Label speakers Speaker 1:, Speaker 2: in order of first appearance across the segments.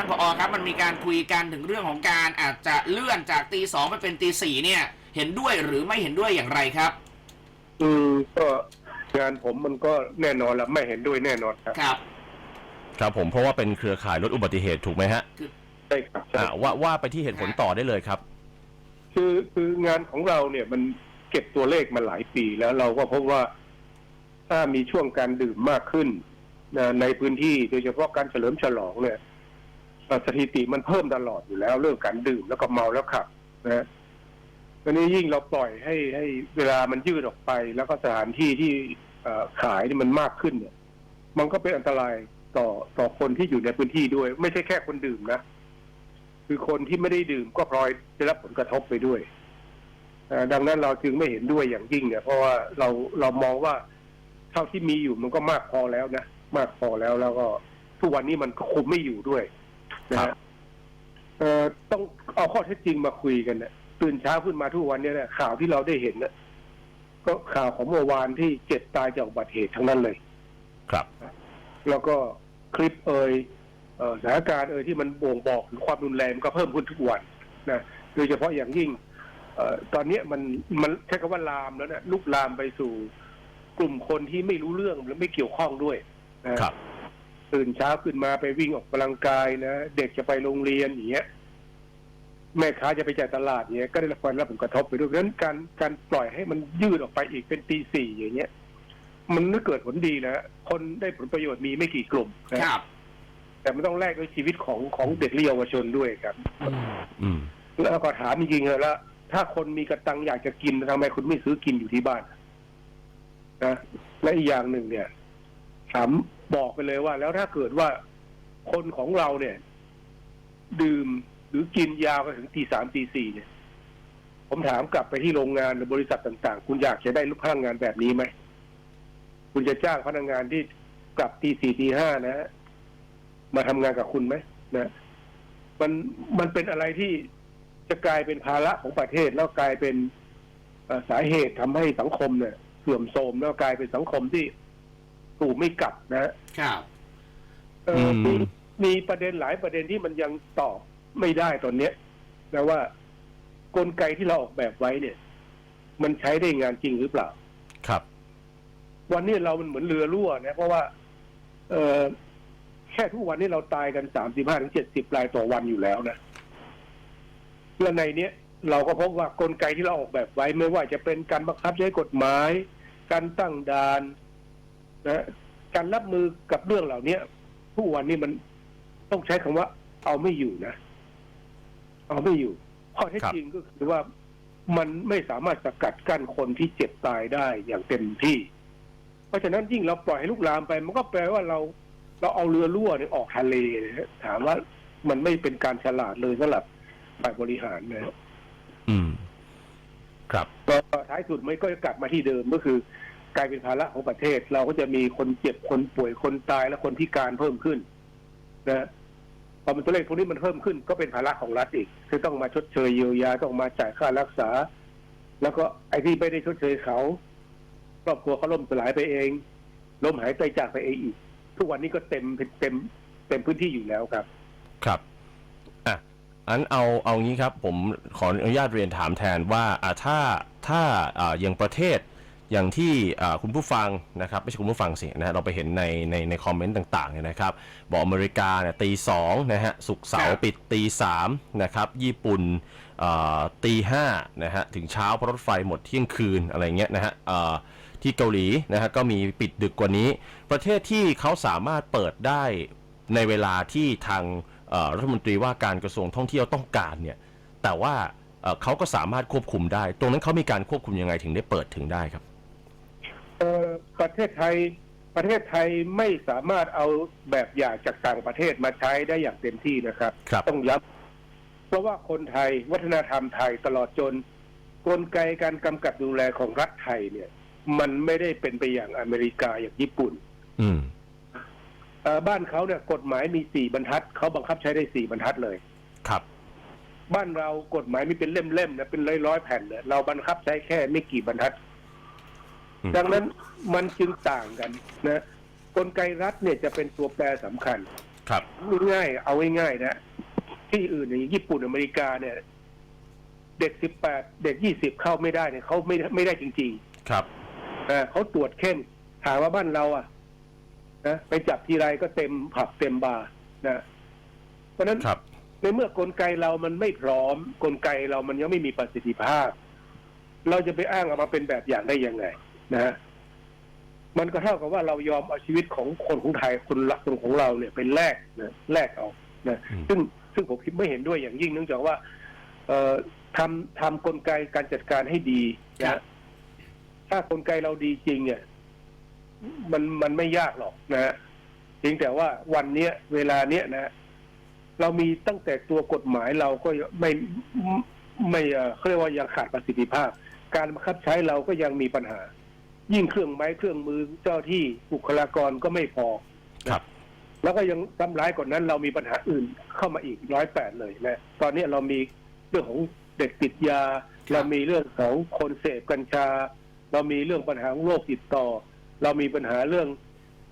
Speaker 1: ท่านผอครับมันมีการคุยกันถึงเรื่องของการอาจจะเลื่อนจากตีสองไปเป็นตีสี่เนี่ย เห็นด้วยหรือไม่เห็นด้วยอย่างไรครับ
Speaker 2: อืมก็งานผมมันก็แน่นอนละไม่เห็นด้วยแน่นอนครับ
Speaker 1: ครับ
Speaker 3: ครับผมเพราะว่าเป็นเครือข่ายลดอุบัติเหตุถูกไหมฮะ
Speaker 2: ใช่ครับใช่
Speaker 3: อ่าว่าว่าไปที่เหตุผลต่อได้เลยครับ
Speaker 2: คือคืองานของเราเนี่ยมันเก็บตัวเลขมาหลายปีแล้วเราก็พบว่าถ้ามีช่วงการดื่มมากขึ้นนะในพื้นที่โดยเฉพาะการเฉลิมฉลองเนี่ยเอ่อ สถิติมันเพิ่มตลอดอยู่แล้ว เรื่องการดื่มแล้วก็เมาแล้วขับนะวันนี้ยิ่งเราปล่อยให้ให้เวลามันยืดออกไป แล้วก็สถานที่ที่เอขายนี่มันมากขึ้นเนี่ย มันก็เป็นอันตรายต่อต่อคนที่อยู่ในพื้นที่ด้วย ไม่ใช่แค่คนดื่มนะคือคนที่ไม่ได้ดื่มก็พลอยได้รับผลกระทบไปด้วยดังนั้นเราจึงไม่เห็นด้วยอย่างยิ่งเนี่ยเพราะว่าเราเรามองว่าเท่าที่มีอยู่มันก็มากพอแล้วนะมากพอแล้วแล้วก็ทุกวันนี้มันก็คุมไม่อยู่ด้วย นะ
Speaker 3: ครั
Speaker 2: ฮะ
Speaker 3: บ
Speaker 2: เอ่อต้องเอาข้อเท็จจริงมาคุยกันเนี่ยตื่นเช้าขึ้นมาทุกวันเนี่ยนะข่าวที่เราได้เห็นเนี่ยก็ข่าวของเมื่อวานที่เจ็ดตายจากอุบัติเหตุทั้งนั้นเลย
Speaker 3: ครับ
Speaker 2: แล้วก็คลิปเอ่ยเอ่อสถานการณ์เอ่ยที่มันบ่งบอกถึงความรุนแรงมันก็เพิ่มขึ้นทุกวันนะโดยเฉพาะอย่างยิ่ง เอ่อตอนเนี้ยมันมันใช้คำว่าลามแล้วนะลุกลามไปสู่กลุ่มคนที่ไม่รู้เรื่องและไม่เกี่ยวข้องด้วยนะครับ ตื่นเช้าขึ้นมาไปวิ่งออกกำลังกายนะเด็กจะไปโรงเรียนอย่างเงี้ยแม่ค้าจะไปจ่ายตลาดเงี้ยก็ได้รับความรับผลกระทบไปด้วยเพราะฉะนั้นการการปล่อยให้มันยืดออกไปอีกเป็นตีสี่อย่างเงี้ยมันไม่เกิดผลดีนะคนได้ผลประโยชน์มีไม่กี่กลุ่มนะ
Speaker 1: ครับ
Speaker 2: แต่มันต้องแลกด้วยชีวิตของของเด็กและเยาวชนด้วยครับ
Speaker 3: อืม
Speaker 2: แล้วก็ถามจริงๆเลยแล้วถ้าคนมีกระตังอยากจะกินทำไมคุณไม่ซื้อกินอยู่ที่บ้านนะและอีกอย่างหนึ่งเนี่ย ถามบอกไปเลยว่า แล้วถ้าเกิดว่าคนของเราเนี่ย ดื่มหรือกินยาวไปถึงตีสามตีสี่เนี่ย ผมถามกลับไปที่โรงงานหรือบริษัทต่าง ๆ คุณอยากจะได้ลูกพนักงานแบบนี้ไหมคุณจะจ้างพนักงานที่กลับตีสี่ตีห้านะ มาทำงานกับคุณไหมนะมันมันเป็นอะไรที่จะกลายเป็นภาระของประเทศแล้วกลายเป็นสาเหตุทำให้สังคมเนี่ยเสื่อมโทรมแล้วกลายเป็นสังคมที่ ถูกไม่กลับนะ
Speaker 1: ครับ
Speaker 2: เอ่ออ
Speaker 3: ม
Speaker 2: มีมีประเด็นหลายประเด็นที่มันยังตอบไม่ได้ตอนเนี้ยนะว่ากลไกที่เราออกแบบไว้เนี่ย มันใช้ได้งานจริงหรือเปล่า
Speaker 3: ครับ
Speaker 2: วันนี้เรามันเหมือนเรือรั่วนะเพราะว่า เออแค่ทุกวันนี้เราตายกันสามสิบห้าถึงเจ็ดสิบรายต่อวันอยู่แล้วนะและในเนี้ยเราก็พบว่ากลไกที่เราออกแบบไว้ไม่ว่าจะเป็นการบังคับใช้กฎหมาย การตั้งด่าน นะการรับมือกับเรื่องเหล่านี้ทุกวันนี้มันต้องใช้คำว่า เอาไม่อยู่นะ เอาไม่อยู่ข้อเท็จ
Speaker 3: ครับ
Speaker 2: จริงก็คือว่ามันไม่สามารถสกัดกั้นคนที่เจ็บตายได้อย่างเต็มที่ เพราะฉะนั้นยิ่งเราปล่อยให้ลุกลามไป มันก็แปลว่าเรา เราเอาเรือรั่วเนี่ยออกทะเลนะฮะถามว่ามันไม่เป็นการฉลาดเลยสำหรับฝ่ายบริหารนะฮะ
Speaker 3: อืม ครับ
Speaker 2: ก็ท้ายสุดมันก็กลับมาที่เดิมก็คือ กลายเป็นภาระของประเทศ เราก็จะมีคนเจ็บคนป่วยคนตายและคนพิการเพิ่มขึ้นนะพอมันตัวเลขพวกนี้มันเพิ่มขึ้น ก็เป็นภาระของรัฐอีก คือต้องมาชดเชยเยียวยาต้องมาจ่ายค่ารักษา แล้วก็ไอ้ที่ไม่ได้ชดเชยเขาครอบครัวเขาล่มสลายไปเองล้มหายใจจากไปเองอีก ทุกวันนี้ก็เต็มเต็มเต็มพื้นที่อยู่แล้วครับ
Speaker 3: ครับอะอันเอาเอางี้ครับ ผมขออนุญาตเรียนถามแทนว่าอ่าถ้าถ้าอ่าอย่างประเทศ อย่างที่อ่าคุณผู้ฟังนะครับไม่ใช่คุณผู้ฟังสินะฮะเราไปเห็นในในในคอมเมนต์ต่างๆเนี่ยนะครับบอกอเมริกาเนี่ยตีสองนะฮะสุกร์เสา
Speaker 1: ค
Speaker 3: ร์
Speaker 1: รับ
Speaker 3: ปิดตีสามนะครับญี่ปุ่นอ่าตีห้านะฮะถึงเช้าเพราะรถไฟหมดเที่ยงคืนอะไรเงี้ยนะฮะอ่าที่เกาหลีนะฮะก็มีปิดดึกกว่านี้ ประเทศที่เขาสามารถเปิดได้ในเวลาที่ทางเอ่อรัฐมนตรีว่าการกระทรวงท่องเที่ยวต้องการเนี่ยแต่ว่าเอ่อเขาก็สามารถควบคุมได้ ตรงนั้นเขามีการควบคุมยังไงถึงได้เปิดถึงได้ครับ
Speaker 2: เอ่อ ประเทศไทยประเทศไทยไม่สามารถเอาแบบอย่างจากต่างประเทศมาใช้ได้อย่างเต็มที่นะครับ
Speaker 3: ครับ
Speaker 2: ต้องย้ำเพราะว่าคนไทยวัฒนธรรมไทยตลอดจน กลไกการกำกับดูแลของรัฐไทยเนี่ย มันไม่ได้เป็นไปอย่างอเมริกาอย่างญี่ปุ่น
Speaker 3: อืม
Speaker 2: เอ่อบ้านเขาเนี่ยกฎหมายมีสี่บรรทัดเขาบังคับใช้ได้สี่บรรทัดเลย
Speaker 3: ครับ
Speaker 2: บ้านเรากฎหมายมีเป็นเล่มๆนะเป็นร้อยๆแผ่นเนี่ยเราบังคับใช้แค่ไม่กี่บรรทัด
Speaker 3: อืม
Speaker 2: ดังนั้นมันจึงต่างกันนะกลไกรัฐเนี่ยจะเป็นตัวแปรสำคัญ
Speaker 3: ครับ
Speaker 2: ง่ายๆเอาง่ายๆนะ ที่อื่นอย่างญี่ปุ่นอเมริกาเนี่ย เด็กสิบแปดเด็กยี่สิบเข้าไม่ได้เนี่ยเขาไม่ไม่ได้จริง
Speaker 3: ครับ
Speaker 2: ๆนะเขาตรวจเข้มถามว่าบ้านเราอะนะไปจับทีไรก็เต็มผับเต็มบาร์นะเพราะฉะนั้น
Speaker 3: ครับ
Speaker 2: ในเมื่อกลไกเรามันไม่พร้อม กลไกเรามันยังไม่มีประสิทธิภาพ เราจะไปอ้างเอามาเป็นแบบอย่างได้ยังไง นะฮะมันก็เท่ากับว่าเรายอมเอาชีวิตของคนของไทยคนรักคนของเราเนี่ยเป็นแลกนะแลกเอานะ
Speaker 3: อืม
Speaker 2: ซึ่งซึ่งผมคิดไม่เห็นด้วยอย่างยิ่งเนื่องจากว่า เอ่อทำทำกลไกการจัดการให้ดี
Speaker 1: ครั
Speaker 2: นะ
Speaker 1: บ
Speaker 2: ถ้ากลไกเราดีจริง เนี่ย มันมันไม่ยากหรอกนะฮะเพียงแต่ว่าวันเนี้ยเวลาเนี้ยนะเรามีตั้งแต่ตัวกฎหมายเราก็ไม่ไม่ไม่เอ่อเขาเรียกว่ายังขาดประสิทธิภาพ การบังคับใช้เราก็ยังมีปัญหา ยิ่งเครื่องไม้เครื่องมือเจ้าที่บุคลากรก็ไม่พอ
Speaker 3: ครับ
Speaker 2: แล้วก็ยังซ้ำร้ายกว่านั้น เรามีปัญหาอื่นเข้ามาอีกร้อยแปดเลยนะตอนนี้เรามีเรื่องของเด็กติดยา เรามีเรื่องของคนเสพกัญชา เรามีเรื่องปัญหาของโรคติดต่อ เรามีปัญหาเรื่อง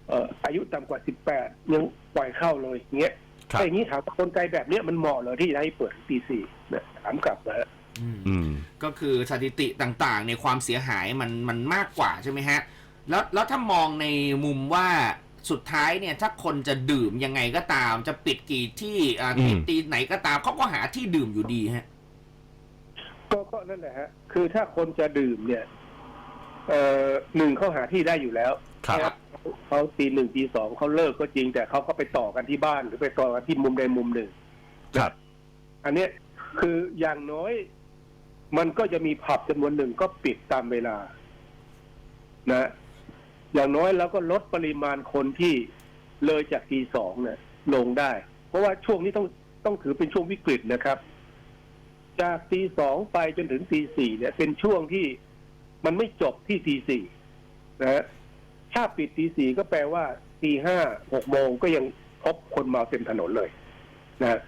Speaker 2: เอ่ออายุต่ำกว่าสิบแปดยังปล่อยเข้าเลยอย่างเงี้ย
Speaker 3: ครับ
Speaker 2: ถ้าอย่างนี้ถามว่ากลไกแบบเนี้ยมันเหมาะเหรอที่จะให้เปิดปีสี่นะถามกลับนะฮะ
Speaker 1: อืม
Speaker 3: อืม
Speaker 1: ก็คือสถิติต่างๆ ในความเสียหายมันมันมากกว่าใช่ไหมฮะ แล้วแล้วถ้ามองในมุมว่าสุดท้ายเนี่ยถ้าคนจะดื่มยังไงก็ตาม จะปิดกี่ที่อ่า
Speaker 3: อืม
Speaker 1: ตีไหนก็ตามเขาก็หาที่ดื่มอยู่ดีฮะ
Speaker 2: ก็ก็นั่นแหละฮะ คือถ้าคนจะดื่มเนี่ย เอ่อหนึ่งเขาหาที่ได้อยู่แล้ว
Speaker 3: ครับ
Speaker 2: เขาตีหนึ่งตีสองเขาเลิกก็จริง แต่เขาก็ไปต่อกันที่บ้านหรือไปต่อกันที่มุมใดมุมหนึ่ง
Speaker 3: ครับ
Speaker 2: อันเนี้ยคืออย่างน้อย มันก็จะมีผับจำนวนหนึ่งก็ปิดตามเวลา นะ อย่างน้อยเราก็ลดปริมาณคนที่เลยจากตีสองเนี่ยลงได้ เพราะว่าช่วงนี้ต้องต้องถือเป็นช่วงวิกฤตนะครับ จากตีสองไปจนถึงตีสี่เนี่ย เป็นช่วงที่มันไม่จบที่ตีสี่นะถ้าปิดตีสี่ก็แปลว่าตีห้าหกโมงก็ยังพบคนเมาเต็มถนนเลย นะ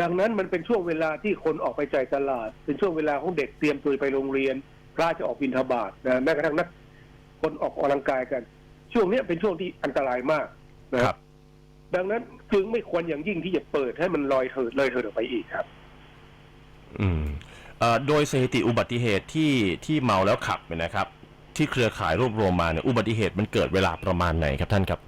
Speaker 2: ดังนั้นมันเป็นช่วงเวลาที่คนออกไปจ่ายตลาด เป็นช่วงเวลาของเด็กเตรียมตัวไปโรงเรียน พระจะออกบิณฑบาตนะแม้กระทั่งนัก คนออกกำลังกายกัน ช่วงเนี้ยเป็นช่วงที่อันตรายมากนะฮะ
Speaker 3: ครับ
Speaker 2: ดังนั้นจึงไม่ควรอย่างยิ่งที่จะเปิดให้มันลอยเถิดเลยเถิดออกไปอีกครับ
Speaker 3: อืมเอ่อโดยสถิติอุบัติเหตุที่ที่เมาแล้วขับเนี่ยนะครับ ที่เครือข่ายรวบรวมมาเนี่ยอุบัติเหตุมันเกิดเวลาประมาณไหนครับท่านครับ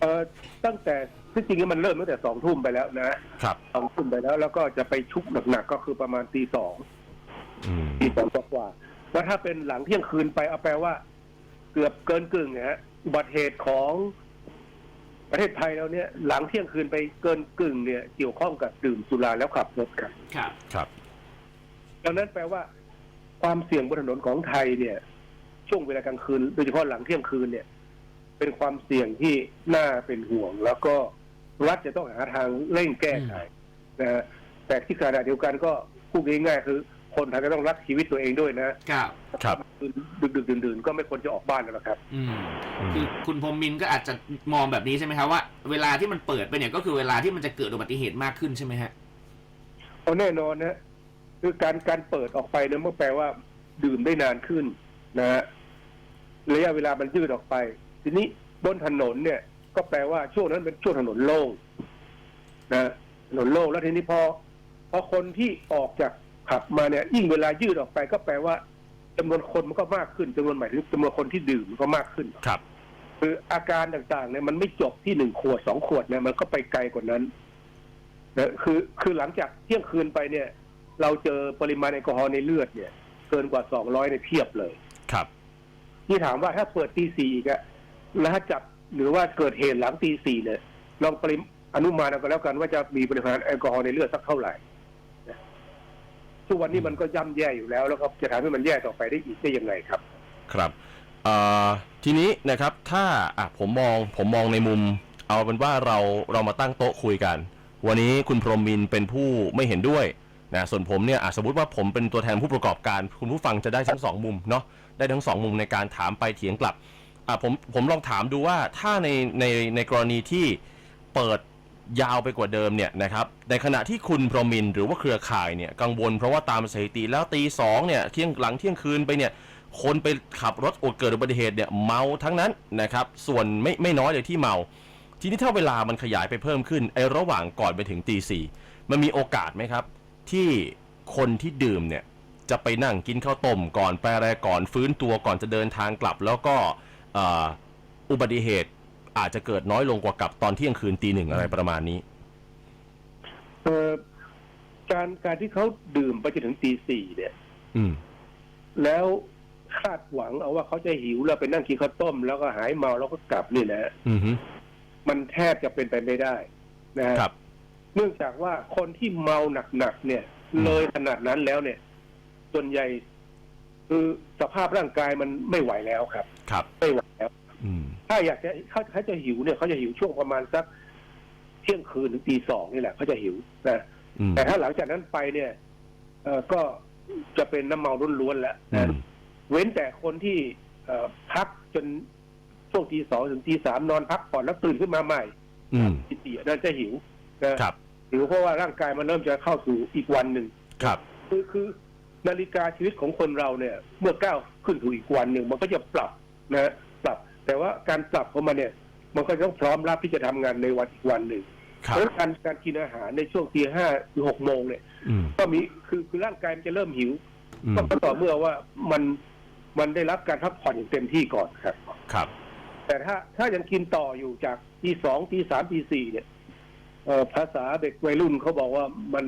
Speaker 2: เอ่อตั้งแต่ที่จริงๆมันเริ่มตั้งแต่สองทุ่มไปแล้วนะครับ สองทุ่มไปแล้ว แล้วก็จะไปชุกหนักๆก็คือประมาณตีสอง
Speaker 3: อืม
Speaker 2: ตีสองกว่าๆแล้วถ้าเป็นหลังเที่ยงคืนไปเอาแปลว่า เกือบเกินกึ่งนะฮะอุบัติเหตุของประเทศไทยเราเนี่ย หลังเที่ยงคืนไปเกินกึ่งเนี่ย เกี่ยวข้องกับดื่มสุราแล้วขับรถครับ
Speaker 1: ครับ
Speaker 3: ครับ
Speaker 2: ดังนั้นแปลว่า ความเสี่ยงบนถนนของไทยเนี่ย ช่วงเวลากลางคืนโดยเฉพาะหลังเที่ยงคืนเนี่ย เป็นความเสี่ยงที่น่าเป็นห่วง แล้วก็รัฐจะต้องหาทางเร่งแก้ไขนะฮะแต่ที่ขณะเดียวกันก็พูดง่ายๆคือ คนไทยก็ต้องรักชีวิตตัวเองด้วยนะครับ
Speaker 3: ครับ
Speaker 2: ดึกดึกๆดื่นๆก็ไม่ควรจะออกบ้านแล้วนะครับ
Speaker 1: อืม
Speaker 3: อืม
Speaker 1: คือคุณพรหมมินทร์ก็อาจจะมองแบบนี้ใช่ไหมครับว่าเวลาที่มันเปิดไปเนี่ยก็คือเวลาที่มันจะเกิดอุบัติเหตุมากขึ้นใช่ไหมฮะ
Speaker 2: เอาแน่นอนนะคือการการเปิดออกไปเนี่ยมันแปลว่า ดื่มได้นานขึ้นนะฮะระยะเวลามันยืดออกไป ทีนี้บนถนนเนี่ย ก็แปลว่าช่วงนั้นเป็นช่วงถนนโล่งนะถนนโล่งแล้วทีนี้พอพอคนที่ออกจากขับมาเนี่ย ยิ่งเวลายืดออกไป ก็แปลว่าจำนวนคนมันก็มากขึ้นจำนวนหมายถึงจำนวนคนที่ดื่มมันก็มากขึ้น
Speaker 3: ครับ
Speaker 2: คืออาการต่างๆเนี่ยมันไม่จบที่หนึ่งขวดสองขวดเนี่ยมันก็ไปไกลกว่านั้นนะคือคือหลังจากเที่ยงคืนไปเนี่ย เราเจอปริมาณแอลกอฮอล์ในเลือดเนี่ย เกินกว่าสองร้อยในเพียบเลย
Speaker 3: ครับ
Speaker 2: ที่ถามว่าถ้าเปิดตีสี่อีกอะ แล้วถ้าจับหรือว่าเกิดเหตุหลังตีสี่เนี่ยลองปริมอนุมานเอากันแล้วกันว่าจะมีปริมาณแอลกอฮอล์ในเลือดสักเท่าไหร่ทุกวันนี้มันก็ย่ำแย่อยู่แล้วแล้วก็จะทำให้มันแย่ต่อไปได้อีกได้ยังไงครับ
Speaker 3: ครับทีนี้นะครับถ้าอะผมมองผมมองในมุม เอาเป็นว่าเราเรามาตั้งโต๊ะคุยกัน วันนี้คุณพรหมมินเป็นผู้ไม่เห็นด้วยนะส่วนผมเนี่ยสมมติว่าผมเป็นตัวแทนผู้ประกอบการ คุณผู้ฟังจะได้ทั้งสองมุมเนาะได้ทั้งสองมุมในการถามไปเถียงกลับ อะผมผมลองถามดูว่าถ้าในในในกรณีที่เปิดยาวไปกว่าเดิมเนี่ยนะครับ ในขณะที่คุณพรมินหรือว่าเครือข่ายเนี่ยกังวลเพราะว่าตามสถิติแล้วตีสองเนี่ยเที่ยงหลังเที่ยงคืนไปเนี่ยคนไปขับรถอดเกิดอุบัติเหตุเนี่ยเมาทั้งนั้นนะครับ ส่วนไม่ไม่น้อยเลยที่เมา ทีนี้ถ้าเวลามันขยายไปเพิ่มขึ้นไอ้ระหว่างก่อนไปถึงตีสี่มันมีโอกาสไหมครับ ที่คนที่ดื่มเนี่ยจะไปนั่งกินข้าวต้มก่อนไปอะไรก่อนฟื้นตัวก่อนจะเดินทางกลับแล้วก็ อุบัติเหตุอาจจะเกิดน้อยลงกว่ากับตอนเที่ยงคืนตีหนึ่งอะไรประมาณนี้
Speaker 2: เอ่อการการที่เขาดื่มไปจนถึงตีสี่เนี่ย
Speaker 3: อืม
Speaker 2: แล้วคาดหวังเอาว่าเขาจะหิวแล้วไปนั่งกินข้าวต้ม แล้วก็หายเมาแล้วก็กลับนี่นะ
Speaker 3: อืมฮึ
Speaker 2: มันแทบจะเป็นไปไม่ได้นะฮะ
Speaker 3: ครับ
Speaker 2: เนื่องจากว่าคนที่เมาหนักๆเนี่ย
Speaker 3: อืม
Speaker 2: เลยขนาดนั้นแล้วเนี่ย ส่วนใหญ่ คือสภาพร่างกายมันไม่ไหวแล้วครับ
Speaker 3: ครับ
Speaker 2: ไม่ไหวแล้ว
Speaker 3: อืม
Speaker 2: ถ้าอยากจะเขาเขาจะหิวเนี่ยเขาจะหิวช่วงประมาณสักเที่ยงคืนถึงตีสองนี่แหละเขาจะหิวนะ
Speaker 3: อืม
Speaker 2: แต่ถ้าหลังจากนั้นไปเนี่ยเออก็จะเป็นน้ำเมาล้วนๆแล้ว
Speaker 3: อื
Speaker 2: นะ
Speaker 3: ม
Speaker 2: เว้นแต่คนที่เอ่อพักจนช่วงตีสองถึงตีสามนอนพักผ่อนแล้วตื่นขึ้นมาใหม่
Speaker 3: อืม
Speaker 2: ตีสี่นั่นจะหิวนะครับ หิวเพราะว่าร่างกายมันเริ่มจะเข้าสู่อีกวันหนึ่ง
Speaker 3: ครับ
Speaker 2: คือคือ นาฬิกาชีวิตของคนเราเนี่ย เมื่อก้าวขึ้นสู่อีกวันหนึ่งมันก็จะปรับนะฮะปรับ แต่ว่าการปรับของมันเนี่ย มันก็ต้องพร้อมรับที่จะทำงานในวันอีกวันหนึ่ง
Speaker 3: ครั
Speaker 2: เพ
Speaker 3: บ
Speaker 2: ราะฉะนั้นการการกินอาหารในช่วงตีห้าหรือหกโมงเนี่ย
Speaker 3: อืม
Speaker 2: ก็มีคือคือร่างกายมันจะเริ่มหิว
Speaker 3: อืม
Speaker 2: ก็ต่อเมื่อว่ามันมันได้รับการพักผ่อนอย่างเต็มที่ก่อนครับ
Speaker 3: ครับ
Speaker 2: แต่ถ้าถ้ายังกินต่ออยู่จากตีสองตีสามตีสี่เนี่ยเอ่อภาษาเด็กวัยรุ่นเขาบอกว่ามัน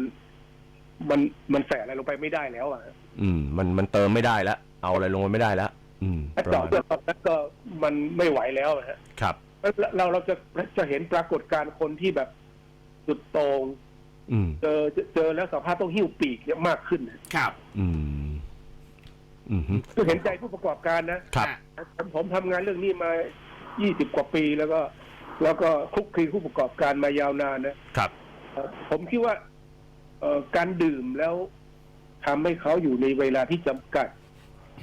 Speaker 2: มันมันแฝงอะไรลงไปไม่ได้แล้วอะ
Speaker 3: อืม มันมันเติมไม่ได้แล้วเอาอะไรลงไปไม่ได้แล้วอืม
Speaker 2: ถ้า
Speaker 3: ประ
Speaker 2: เจาะ
Speaker 3: มาณ
Speaker 2: เลือดตอนนั้นก็มันไม่ไหวแล้วนะฮะ
Speaker 3: ครับ
Speaker 2: แล้วเราเราจะจะเห็นปรากฏการณ์คนที่แบบสุดโต่ง
Speaker 3: อืม
Speaker 2: เจอเจอเจอแล้วสภาพต้องหิ้วปีกเนี่ยมากขึ้น
Speaker 1: ครับ
Speaker 3: อืมอืมฮึ
Speaker 2: คือเห็นใจผู้ประกอบการนะ
Speaker 3: ครับ
Speaker 2: ผมผมทำงานเรื่องนี้มา20กว่าปีแล้วก็ แล้วก็คลุกคลีผู้ประกอบการมายาวนานนะครับเอ่อผมคิดว่า เอ่อการดื่มแล้วทำให้เขาอยู่ในเวลาที่จำกัด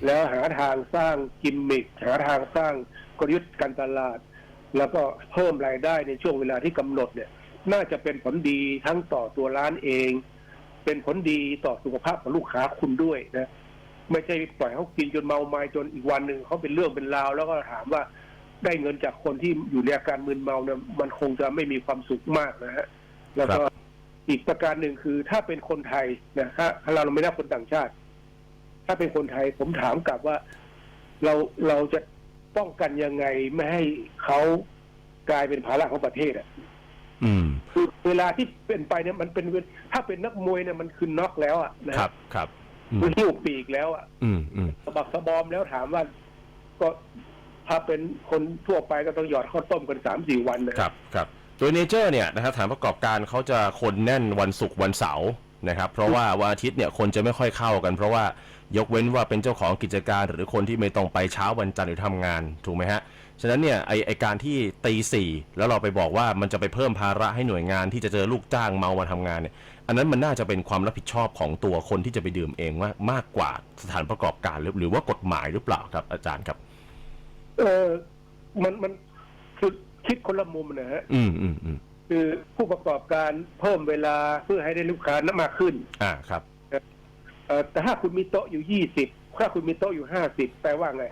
Speaker 2: แล้วหาทางสร้างกิมมิคหาทางสร้างกลยุทธ์การตลาด แล้วก็เพิ่มรายได้ในช่วงเวลาที่กำหนดเนี่ย น่าจะเป็นผลดีทั้งต่อตัวร้านเอง เป็นผลดีต่อสุขภาพของลูกค้าคุณด้วยนะ ไม่ใช่ปล่อยเขากินจนเมาไมาจนอีกวันหนึ่งเขาเป็นเรื่องเป็นราว แล้วก็ถามว่าได้เงินจากคนที่อยู่ในอาการมึนเมาเนี่ยมันคงจะไม่มีความสุขมากนะฮะแล้วก็ อีกประการหนึ่งคือถ้าเป็นคนไทยนะฮะเราเราไม่ได้คนต่างชาติ ถ้าเป็นคนไทยผมถามกลับว่าเราเราจะป้องกันยังไงไม่ให้เขากลายเป็นภาระของประเทศอะ
Speaker 3: อืม
Speaker 2: คือเวลาที่เป็นไปเนี่ยมันเป็นเวถ้าเป็นนักมวยเนี่ยมันคือน็อกแล้วอะนะ
Speaker 3: ค
Speaker 2: ฮะ
Speaker 3: รับ ครับอืม
Speaker 2: คือหิ้วปีกแล้วอะ
Speaker 3: อืมอืม
Speaker 2: สะบักสะบอมแล้วถามว่าก็ถ้าเป็นคนทั่วไปก็ต้องหยอดข้าวต้มกันสามสี่วันนะครับ
Speaker 3: ครับ โดยเนเจอร์เนี่ยนะครับฐานประกอบการเขาจะคนแน่นวันศุกร์วันเสาร์นะครับเพราะว่าวันอาทิตย์เนี่ยคนจะไม่ค่อยเข้ากัน เพราะว่ายกเว้นว่าเป็นเจ้าของกิจการ หรือคนที่ไม่ต้องไปเช้าวันจันทร์หรือทำงานถูกไหมฮะฉะนั้นเนี่ยไอไอการที่ตีสี่แล้วเราไปบอกว่ามันจะไปเพิ่มภาระให้หน่วยงานที่จะเจอลูกจ้างเมามาทำงานเนี่ยอันนั้นมันน่าจะเป็นความรับผิดชอบของตัวคนที่จะไปดื่มเองมามากกว่าสถานประกอบการหรือหรือว่ากฎหมายหรือเปล่าครับอาจารย์ครับ
Speaker 2: เออมันมันคือ คิดคนละมุมนะฮะ
Speaker 3: อืมอืมอืม
Speaker 2: คือผู้ประกอบการเพิ่มเวลาเพื่อให้ได้ลูกค้านั้นมากขึ้น
Speaker 3: อ่าครับ
Speaker 2: เออแต่ถ้าคุณมีโต๊ะอยู่ยี่สิบถ้าคุณมีโต๊ะอยู่ห้าสิบแปลว่าไง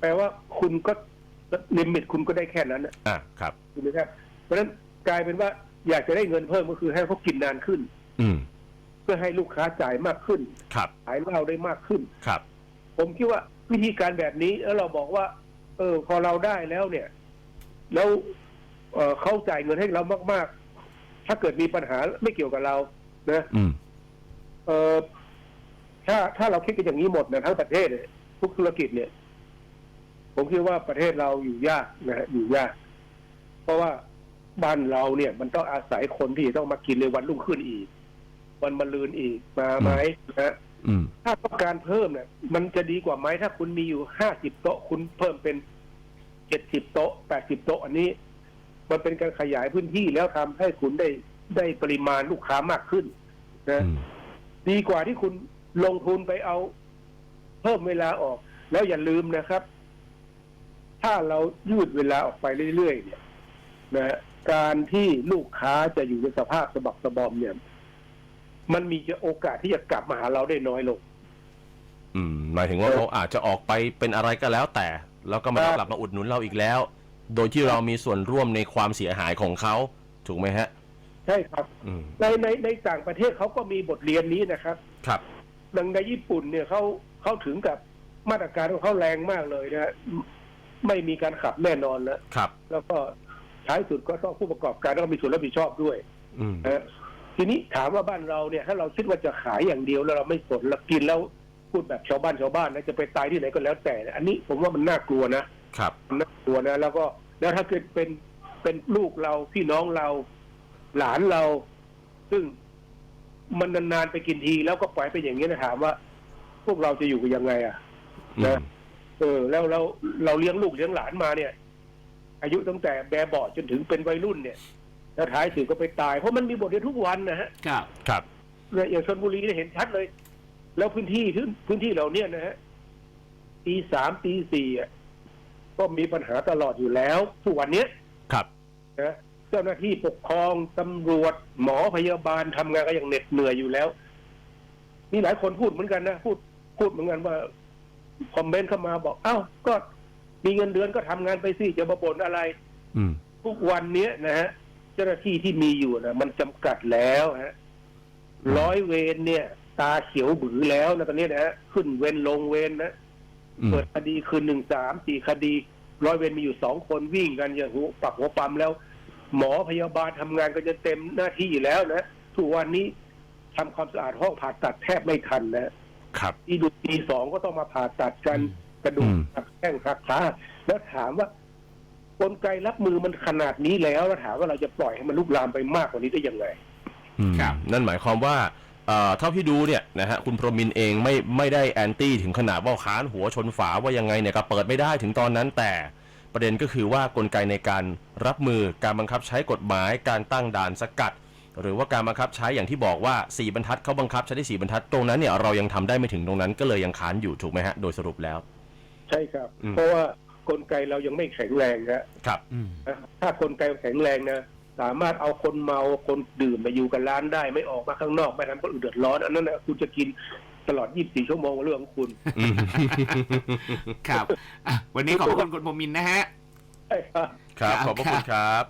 Speaker 2: แปลว่าคุณก็ลิมิตคุณก็ได้แค่นั้นนะ
Speaker 3: อ่าครับ
Speaker 2: ถูกไหมครับ เพราะฉะนั้นกลายเป็นว่าอยากจะได้เงินเพิ่มก็คือให้เขากินนานขึ้น
Speaker 3: อืม
Speaker 2: เพื่อให้ลูกค้าจ่ายมากขึ้น
Speaker 3: ครับ
Speaker 2: ขายเหล้าได้มากขึ้น
Speaker 3: ครับ
Speaker 2: ผมคิดว่าวิธีการแบบนี้แล้วเราบอกว่า เออ พอเราได้แล้วเนี่ย แล้ว เอ่อเขาจ่ายเงินให้เรามาก ๆ ถ้าเกิดมีปัญหาไม่เกี่ยวกับเรานะ
Speaker 3: อืม
Speaker 2: เออถ้าถ้าเราคิดกันอย่างนี้หมดนะทั้งประเทศเนี่ยทุกธุรกิจเนี่ย ผมคิดว่าประเทศเราอยู่ยากนะฮะอยู่ยาก เพราะว่าบ้านเราเนี่ย มันต้องอาศัยคนที่ต้องมากินในวันรุ่งขึ้นอีก วันมะรืนอีกมาไหมนะฮะ
Speaker 3: อืม
Speaker 2: ถ้าต้องการเพิ่มเนี่ยมันจะดีกว่าไหมถ้าคุณมีอยู่ห้าสิบโต๊ะ คุณเพิ่มเป็นเจ็ดสิบโต๊ะแปดสิบโต๊ะ อันนี้ มันเป็นการขยายพื้นที่แล้วทำให้คุณได้ได้ปริมาณลูกค้ามากขึ้นนะ
Speaker 3: อืม
Speaker 2: ดีกว่าที่คุณลงทุนไปเอา เพิ่มเวลาออก แล้วอย่าลืมนะครับ ถ้าเรายืดเวลาออกไปเรื่อยๆเนี่ยนะฮะการที่ลูกค้าจะอยู่ในสภาพสะบักสะบอมเนี่ย มันมีโอกาสที่จะกลับมาหาเราได้น้อยลง
Speaker 3: อืม หมายถึงว่า
Speaker 2: เออ
Speaker 3: เขาอาจจะออกไปเป็นอะไรก็แล้วแต่ แล้วก็ไมา
Speaker 2: ครับ
Speaker 3: กลับมาอุดหนุนเราอีกแล้ว โดยที่เรามีส่วนร่วมในความเสียหายของเขาถูกไหมฮะ
Speaker 2: ใช่ครับ
Speaker 3: อืม
Speaker 2: ในในในต่างประเทศเขาก็มีบทเรียนนี้นะครับ
Speaker 3: ครับ
Speaker 2: ดังในญี่ปุ่นเนี่ยเขาเขาถึงกับมาตรการของเขาแรงมากเลยนะฮะไม่มีการขับแน่นอนแล้ว
Speaker 3: ครับ
Speaker 2: แล้วก็ท้ายสุดก็ต้องผู้ประกอบการต้องมีส่วนรับผิดชอบด้วย
Speaker 3: อืม
Speaker 2: นะฮะทีนี้ถามว่าบ้านเราเนี่ย ถ้าเราคิดว่าจะขายอย่างเดียวแล้วเราไม่สนเรากินแล้วพูดแบบชาวบ้านชาวบ้านนะจะไปตายที่ไหนก็แล้วแต่นะอันนี้ผมว่ามันน่ากลัวนะครับมันน่ากลัวนะแล้วก็ แล้วถ้าเกิดเป็นเป็นลูกเราพี่น้องเราหลานเรา ซึ่งมันนานๆไปกินที แล้วก็ปล่อยไปอย่างนี้นะถามว่า พวกเราจะอยู่กันยังไง อะ
Speaker 3: อืม
Speaker 2: เออ แล้วเราเราเลี้ยงลูกเลี้ยงหลานมาเนี่ย อายุตั้งแต่แบบเบาะจนถึงเป็นวัยรุ่นเนี่ย แล้วท้ายสุดก็ไปตายเพราะมันมีบทเรียนทุกวันนะฮะ
Speaker 1: ครับ
Speaker 3: ครับ
Speaker 2: เนี่ยอย่างชนบุรีเนี่ยเห็นชัดเลย แล้วพื้นที่พื้นพื้นที่เราเนี่ยนะฮะปีสามปีสี่อะ ก็มีปัญหาตลอดอยู่แล้วทุกวันเนี้ย
Speaker 3: ครับ
Speaker 2: นะเจ้าหน้าที่ปกครองตำรวจหมอพยาบาลทำงานก็ยังเหน็ดเหนื่อยอยู่แล้ว มีหลายคนพูดเหมือนกันนะพูดพูดเหมือนกันว่าคอมเมนต์เข้ามาบอกเอ้าก็มีเงินเดือนก็ทำงานไปสิจะมาบ่นอะไร
Speaker 3: อืม
Speaker 2: ทุกวันเนี้ยนะฮะเจ้าหน้าที่ที่มีอยู่นะมันจำกัดแล้วฮะร้อยเวรเนี่ย ตาเขียวบือแล้วนะตอนนี้นะฮะขึ้นเวรลงเวรนะ
Speaker 3: อืม
Speaker 2: เปิดคดีคืนหนึ่งสามสี่คดี ร้อยเวรมีอยู่สองคนวิ่งกันอย่างหัวปักหัวปั๊มแล้ว หมอพยาบาลทำงานกันจะเต็มหน้าที่อยู่แล้วนะทุกวันนี้ทำความสะอาดห้องผ่าตัดแทบไม่ทันนะครับที่ดูปีสองก็ต้องมาผ่าตัดกันกระดูก
Speaker 3: อืม
Speaker 2: หักแข้งหักขาแล้วถามว่ากลไกรับมือมันขนาดนี้แล้วแล้วถามว่าเราจะปล่อยให้มันลุกลามไปมากกว่านี้ได้ยังไง
Speaker 3: อืม
Speaker 1: ครับ
Speaker 3: นั่นหมายความว่า เอ่อเท่าที่ดูเนี่ยนะฮะคุณพรหมินทร์เองไม่ไม่ได้แอนตี้ถึงขนาดว่าค้านหัวชนฝาว่ายังไงเนี่ยก็เปิดไม่ได้ถึงตอนนั้นแต่ประเด็นก็คือว่ากลไกในการรับมือการบังคับใช้กฎหมายการตั้งด่านสกัด หรือว่าการบังคับใช้อย่างที่บอกว่า 4 บรรทัดเขาบังคับใช้ได้ 4 บรรทัดตรงนั้นเนี่ยเรายังทำได้ไม่ถึงตรงนั้นก็เลยยังค้านอยู่ถูกไหมฮะโดยสรุปแล้ว
Speaker 2: ใช่ครับ
Speaker 3: อืม
Speaker 2: เพราะว่ากลไกเรายังไม่แข็งแรงนะครับ
Speaker 1: อืม
Speaker 2: ถ้ากลไกแข็งแรงนะ สามารถเอาคนเมาคนดื่มมาอยู่กับร้านได้ไม่ออกมาข้างนอกไม่ทำคนอื่นเดือดร้อนอันนั้นนะคุณจะกินตลอด 24 ชั่วโมงเรื่องของคุณ
Speaker 3: อืม
Speaker 1: ครับอะวันนี้ขอบคุณคุณพรหมินทร์นะฮะ
Speaker 2: ใช่ครับ
Speaker 3: ครับ
Speaker 1: ครับ
Speaker 3: ขอบพระคุณครับ